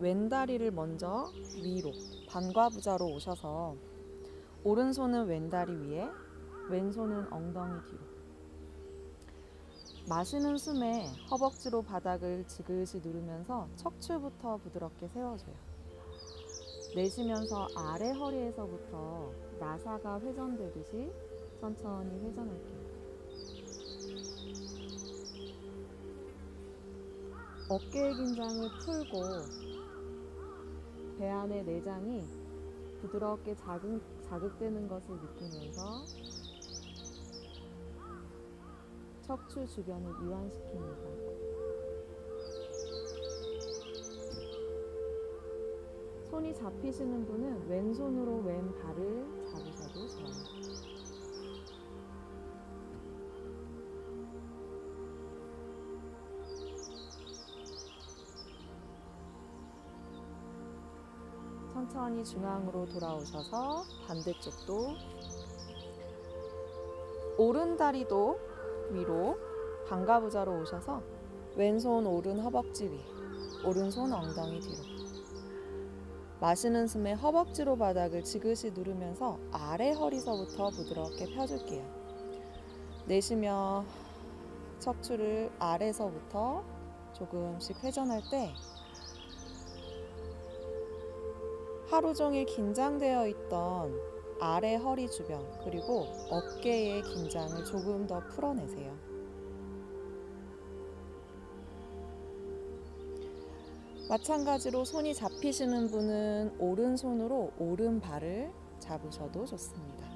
왼다리를 먼저 위로 반과부자로 오셔서 오른손은 왼다리 위에 왼손은 엉덩이 뒤로 마시는 숨에 허벅지로 바닥을 지그시 누르면서 척추부터 부드럽게 세워줘요. 내쉬면서 아래 허리에서부터 나사가 회전되듯이 천천히 회전할게요. 어깨의 긴장을 풀고 배 안의 내장이 부드럽게 자극, 자극되는 것을 느끼면서 척추 주변을 이완시킵니다. 손이 잡히시는 분은 왼손으로 왼 발을 잡으셔도 좋아요. 천천히 중앙으로 돌아오셔서 반대쪽도 오른 다리도 위로 반가부자로 오셔서 왼손 오른 허벅지 위, 오른손 엉덩이 뒤로. 마시는 숨에 허벅지로 바닥을 지그시 누르면서 아래 허리서부터 부드럽게 펴줄게요. 내쉬며 척추를 아래서부터 조금씩 회전할 때 하루 종일 긴장되어 있던 아래 허리 주변 그리고 어깨의 긴장을 조금 더 풀어내세요. 마찬가지로 손이 잡히시는 분은 오른손으로 오른발을 잡으셔도 좋습니다.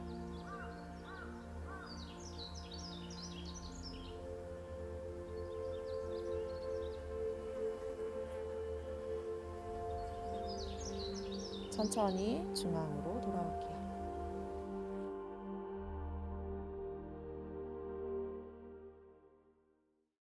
천천히 중앙으로 돌아올게요.